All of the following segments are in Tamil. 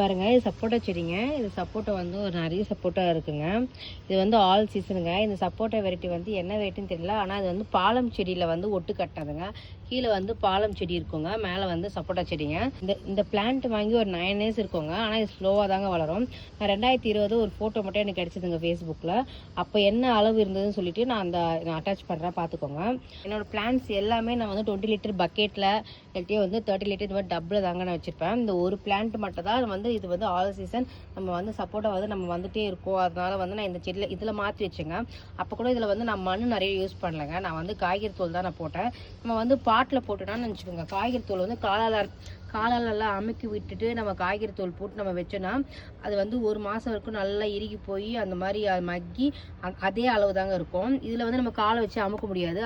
பாருங்க இது சப்போட்டா செடிங்க. இது சப்போட்டா வந்து ஒரு நிறைய சப்போட்டா இருக்குங்க. இது வந்து ஆல் சீசனுங்க இந்த சப்போட்டா வெரைட்டி வந்து என்ன வெரைட்டின்னு தெரியல. ஆனால் இது வந்து பாலம் செடியில் வந்து ஒட்டு கட்டாதுங்க. கீழே வந்து பாலம் செடி இருக்குங்க. மேலே வந்து சப்போட்டா செடிங்க. இந்த இந்த பிளான்ட் வாங்கி ஒரு நைன் இயர்ஸ் இருக்குங்க. ஆனால் இது ஸ்லோவாக தாங்க வளரும். நான் ரெண்டாயிரத்தி இருபது ஒரு ஃபோட்டோ மட்டும் எனக்கு கிடச்சிதுங்க ஃபேஸ்புக்கில் அப்போ என்ன அளவு இருந்ததுன்னு சொல்லிட்டு நான் அந்த நான் அட்டாச் பண்ணுறேன் பார்த்துக்கோங்க என்னோட பிளான்ஸ் எல்லாமே நான் வந்து டுவெண்ட்டி லிட்டர் பக்கெட்டில் இல்லாட்டியே வந்து தேர்ட்டி லிட்டர் இந்த மாதிரி டப்பில் தாங்க நான் வச்சுருப்பேன். இந்த ஒரு பிளான்ட் மட்டும் தான் வந்து இது வந்து ஆல் சீசன் நம்ம வந்து சப்போட்டா வந்து நம்ம வந்துட்டே இருக்கோம். அதனால வந்து நான் இந்த செடியில் இதில் மாற்றி வச்சேங்க. அப்போ கூட இதில் வந்து நான் மண் நிறைய யூஸ் பண்ணலைங்க. நான் வந்து காய்கறி தூள் தான் நான் போட்டேன். நம்ம வந்து பாட்டில் போட்டோன்னா நினச்சிக்கோங்க. காய்கறி தூள் வந்து காலால் காலாலெல்லாம் அமுக்கி விட்டுட்டு நம்ம காய்கறி தோல் போட்டு நம்ம வச்சோன்னா அது வந்து ஒரு மாதம் வரைக்கும் நல்லா இறுகி போய் அந்த மாதிரி அது மக்கி அ- அதே அளவு தாங்க இருக்கும். இதில் வந்து நம்ம காலை வச்சு அமுக்க முடியாது.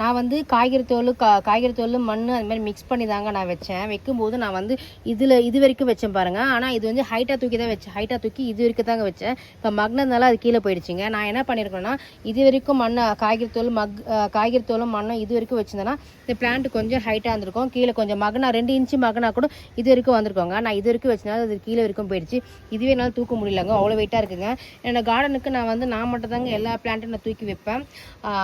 நான் வந்து காய்கறி தோல் கா காய்கறி தோல் மண் அது மாதிரி மிக்ஸ் பண்ணி தாங்க நான் வச்சேன். வைக்கும்போது நான் வந்து இதில் இது வரைக்கும் வச்சேன் பாருங்கள் ஆனால் இது வந்து ஹைட்டாக தூக்கி தான் வச்சேன் ஹைட்டாக தூக்கி இது வரைக்கும் தாங்க வச்சேன். இப்போ மக்னதுனால அது கீழே போயிடுச்சுங்க. நான் என்ன பண்ணியிருக்கேன்னா இது வரைக்கும் மண்ணை காய்கறி தோல் மக் காய்கறி தோலும் மண்ணும் இது வரைக்கும் வச்சிருந்தேன்னா இந்த பிளான்ட் கொஞ்சம் ஹைட்டாக இருந்திருக்கும். கீழே கொஞ்சம் மகனா ரெண்டு இன்ச்சு மகனா கூட இது வரைக்கும் வந்திருக்கோங்க. நான் இது வரைக்கும் வச்சனால அது கீழே வரைக்கும் போயிடுச்சு. இதுவே என்னால் தூக்க முடியலங்க. அவ்வளோ வெயிட்டாக இருக்குங்க. என்னோடய கார்டனுக்கு நான் வந்து நான் மட்டும் தாங்க எல்லா பிளான்ட்டும் நான் தூக்கி வைப்பேன்.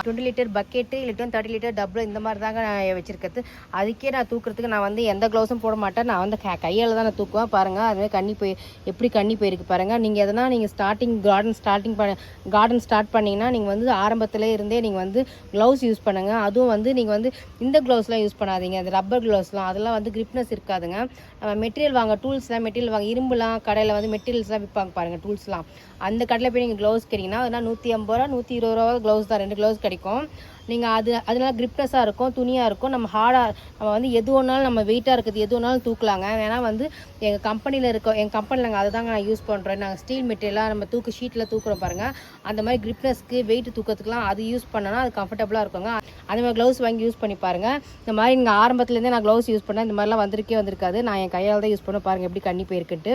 டுவெண்ட்டி லிட்டர் பக்கெட்டு இல்லட்டும் தேர்ட்டி லிட்டர் டபுள் இந்த மாதிரி தாங்க நான் வச்சுருக்கிறது. அதுக்கே நான் தூக்குறதுக்கு நான் வந்து எந்த க்ளவுஸும் போட மாட்டேன். நான் வந்து க- கையால் தான் நான் தூக்குவேன். பாருங்கள் அதுவே கண்ணி போய் எப்படி கண்ணி போயிருக்கு பாருங்கள் நீங்கள் எதனா நீங்கள் ஸ்டார்டிங் கார்டன் ஸ்டார்டிங் பண்ண கார்டன் ஸ்டார்ட் பண்ணிங்கன்னா நீங்கள் வந்து ஆரம்பத்தில் இருந்தே நீங்கள் வந்து க்ளவுஸ் யூஸ் பண்ணுங்கள் அதுவும் வந்து நீங்கள் வந்து இந்த க்ளவுஸ்லாம் யூஸ் பண்ணாதீங்க. அந்த ரப்பர் க்ளவுஸ்லாம் அதெல்லாம் வந்து கிரிப்னஸ் இருக்காதுங்க. நம்ம மெட்டீரியல் வாங்க டூல்ஸ்லாம் மெட்டீரியல் வாங்க இரும்புலாம் கடையில் வந்து மெட்டீரியல்ஸ்லாம் விற்பாங்க பாருங்கள் டூல்ஸ்லாம் அந்த கடையில் போய் நீங்கள் க்ளவுஸ் கேட்டிங்கன்னா அதெல்லாம் நூற்றி ஐம்பது ரூபா நூற்றி இருபது ரூபா க்ளவுஸ் தான். ரெண்டு க்ளவுஸ் கிடைக்கும். நீங்கள் அது அதனால கிரிப்னஸாக இருக்கும் துணியாக இருக்கும். நம்ம ஹார்டாக நம்ம வந்து எது ஒன்றாலும் நம்ம வெயிட்டாக இருக்குது எது ஒன்றாலும் தூக்கலாங்க. ஏன்னா வந்து எங்கள் கம்பெனியில் இருக்க எங்கள் கம்பெனியில் நாங்கள் அதை தாங்க நான் யூஸ் பண்ணுறோம் நாங்கள் ஸ்டீல் மெட்டீரியலாக நம்ம தூக்கு ஷீட்டில் தூக்குறோம் பாருங்கள் அந்த மாதிரி கிரிப்னஸ்க்கு வெயிட் தூக்கத்துக்குலாம் அது யூஸ் பண்ணனா அது கம்ஃபர்டபுளாக இருக்குங்க. அந்த மாதிரி க்ளவுஸ் வாங்கி யூஸ் பண்ணி பாருங்கள் இந்த மாதிரி நீங்கள் ஆரம்பத்துலேருந்தே நான் க்ளவுஸ் யூஸ் பண்ணேன். இந்த மாதிரிலாம் வந்திருக்கே வந்திருக்காது. நான் என் கையால் தான் யூஸ் பண்ண பாருங்கள் எப்படி கண்ணி போயிருக்குன்ட்டு.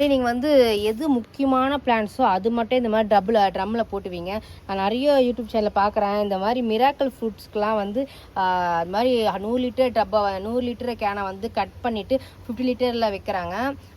நீங்கள் வந்து எது முக்கியமான பிளான்ஸோ அது மட்டும் இந்த மாதிரி டபுள் ட்ரம்மில் போட்டுவீங்க. நான் நிறைய யூடியூப் சேனலில் பார்க்குறேன். இந்த மாதிரி மிராக்கல் ஃப்ரூட்ஸ்க்கெலாம் வந்து அது மாதிரி நூறு லிட்டர் டப்பா நூறு லிட்டர் கேனை வந்து கட் பண்ணிவிட்டு ஃபிஃப்டி லிட்டரில் வைக்கிறாங்க.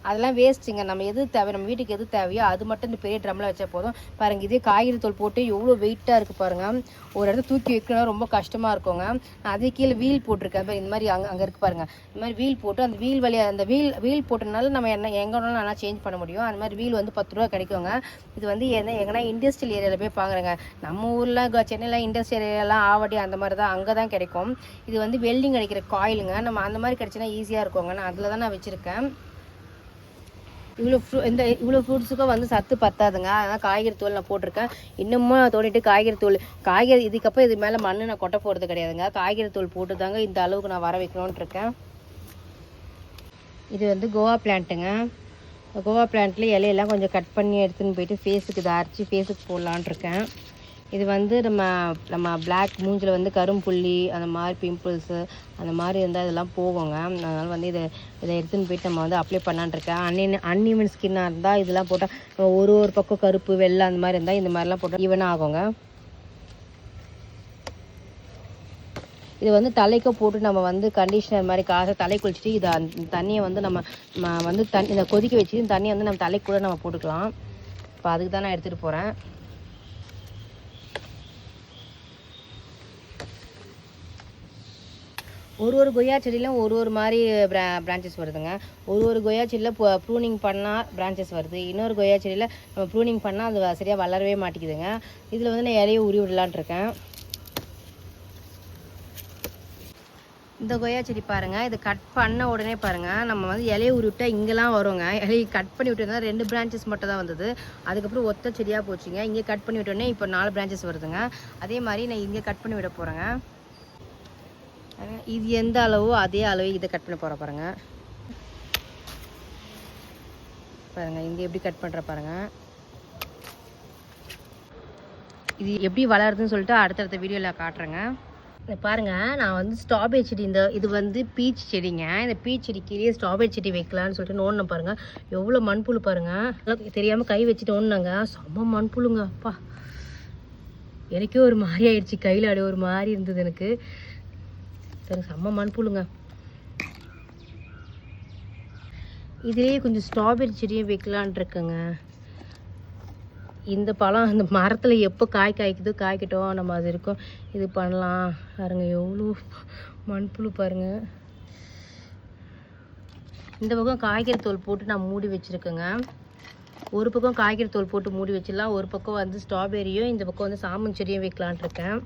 அதெல்லாம் வேஸ்ட்டுங்க நம்ம எது தேவை நம்ம வீட்டுக்கு எது தேவையோ அது மட்டும் இந்த பெரிய ட்ரம்மில் வச்சா போதும். பாருங்கள் இதே காய்கறி தோல் போட்டு எவ்வளோ வெயிட்டாக இருக்குது பாருங்கள் ஒரு இடத்துல தூக்கி வைக்கணும் ரொம்ப கஷ்டமாக இருக்குங்க. நான் அதே கீழே வீல் போட்டிருக்கேன். இந்த மாதிரி அங்கே அங்கே இருக்குது பாருங்க. இந்த மாதிரி வீல் போட்டு அந்த வீல் வழியாக அந்த வீல் வீல் போட்டனால நம்ம என்ன எங்கே வேணாலும் நல்லா சேஞ்ச் பண்ண முடியும். அந்த மாதிரி வீல் வந்து பத்து ரூபா கிடைக்குங்க. இது வந்து என்ன எங்கன்னா இண்டஸ்ட்ரியல் ஏரியாவில் போய் பார்க்குறேங்க நம்ம ஊரில் சென்னையில் இண்டஸ்ட்ரியல் ஏரியாலாம் ஆவடி அந்த மாதிரி தான் அங்கே தான் கிடைக்கும். இது வந்து வெல்டிங் அடிக்கிற காயிலுங்க நம்ம அந்த மாதிரி கிடச்சினா ஈஸியாக இருக்குங்க. நான் அதில் தான் நான் வச்சுருக்கேன். இவ்வளோ ஃப்ரூ இந்த இவ்வளோ ஃப்ரூட்ஸுக்கும் வந்து சத்து பத்தாதுங்க. அதனால் காய்கறி தூள் நான் போட்டிருக்கேன். இன்னமும் நான் தோண்டிட்டு காய்கறி தூள் காய்கறி இதுக்கப்புறம் இது மேலே மண்ணு நான் கொட்ட போகிறது கிடையாதுங்க. காய்கறி தூள் போட்டு தாங்க இந்த அளவுக்கு நான் வர வைக்கணும்னு இருக்கேன். இது வந்து கோவா பிளான்ட்டுங்க கோவா பிளான்ட்டில் இலையெல்லாம் கொஞ்சம் கட் பண்ணி எடுத்துன்னு போயிட்டு ஃபேஸுக்கு இதை அரைச்சி ஃபேஸுக்கு போடலான்னு இருக்கேன். இது வந்து நம்ம நம்ம பிளாக் மூஞ்சில் வந்து கரும்புள்ளி அந்த மாதிரி பிம்பிள்ஸு அந்த மாதிரி இருந்தால் இதெல்லாம் போகுங்க. அதனால் வந்து இதை இதை எடுத்துன்னு போயிட்டு நம்ம வந்து அப்ளை பண்ணலான்ட்ருக்கேன் அன்இன் அன்இவன் ஸ்கின்னாக இருந்தால் இதெல்லாம் போட்டால் ஒரு ஒரு பக்கம் கருப்பு வெள்ளை அந்த மாதிரி இருந்தால் இந்த மாதிரிலாம் போட்டால் ஈவனாக ஆகுங்க. இது வந்து தலைக்கு போட்டு நம்ம வந்து கண்டிஷனர் மாதிரி காசை தலை குளிச்சுட்டு இதை அந்த தண்ணியை வந்து நம்ம வந்து தண்ணி இதை கொதிக்க வச்சு இந்த தண்ணியை வந்து நம்ம தலைக்கு கூட நம்ம போட்டுக்கலாம். இப்போ அதுக்கு தான் நான் எடுத்துகிட்டு போகிறேன் ஒரு ஒரு கொய்யா செடியிலும் ஒரு ஒரு மாதிரி பிரா பிரான்ச்சஸ் வருதுங்க. ஒரு ஒரு கொய்யா செடியில் ப்ரூனிங் பண்ணால் பிரான்ச்சஸ் வருது. இன்னொரு கொய்யா செடியில் நம்ம ப்ரூனிங் பண்ணால் அது சரியாக வளரவே மாட்டேங்குதுங்க. இதில் வந்து நான் இலையை உரி விடலான்னு இருக்கேன். இந்த கொய்யா செடி பாருங்க இது கட் பண்ண உடனே பாருங்க நம்ம வந்து இலையை உருவிட்டா இங்கெல்லாம் வருங்க. இலையை கட் பண்ணி விட்டுருந்தா ரெண்டு பிரான்ச்சஸ் மட்டும் தான் வந்தது. அதுக்கப்புறம் ஒத்த செடியாக போச்சுங்க. இங்கே கட் பண்ணி விட்டோடனே இப்போ நாலு பிரான்ச்சஸ் வருதுங்க. அதே மாதிரி நான் இங்கே கட் பண்ணி விட போகிறேங்க இது எந்த அளவோ அதே அளவு இதை கட் பண்ண போகிற பாருங்க. பாருங்க இங்கே எப்படி கட் பண்ணுற பாருங்க. இது எப்படி வளருதுன்னு சொல்லிட்டு அடுத்தடுத்த வீடியோவில் காட்டுறேங்க. இந்த பாருங்க நான் வந்து ஸ்ட்ராபெரி செடி இந்த இது வந்து பீச் செடிங்க. இந்த பீச் செடி கீழே ஸ்ட்ராபெரி செடி வைக்கலான்னு சொல்லிட்டு நோண்டின பாருங்கள் எவ்வளோ மண்புழு பாருங்கள் அதெல்லாம் கை வச்சுட்டு ஒன்றுங்க செம்ம மண்புழுங்க அப்பா. எனக்கே ஒரு மாதிரி ஆயிடுச்சு. கையில் அப்படியே ஒரு மாதிரி இருந்தது எனக்கு. பாருங்க செம்ம மண்புழுங்க. இதுலேயே கொஞ்சம் ஸ்ட்ராபெரி செடியும் வைக்கலான் இருக்குங்க. இந்த பழம் அந்த மரத்தில் எப்போ காய் காய்க்குது காய்க்கட்டும் நம்ம அது இருக்கும். இது பண்ணலாம். பாருங்க எவ்வளோ மண்புழு பாருங்க. இந்த பக்கம் காய்கறி தோல் போட்டு நான் மூடி வச்சுருக்கேங்க. ஒரு பக்கம் காய்கறி தோல் போட்டு மூடி வச்சிடலாம். ஒரு பக்கம் வந்து ஸ்ட்ராபெரியும் இந்த பக்கம் வந்து சாமன் செடியும் வைக்கலான் இருக்கேன்.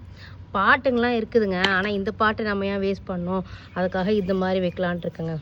பாட்டுங்கெலாம் இருக்குதுங்க. ஆனால் இந்த பாட்டை நம்ம ஏன் வேஸ்ட் பண்ணோம்? அதுக்காக இந்த மாதிரி வைக்கலான் இருக்கேங்க.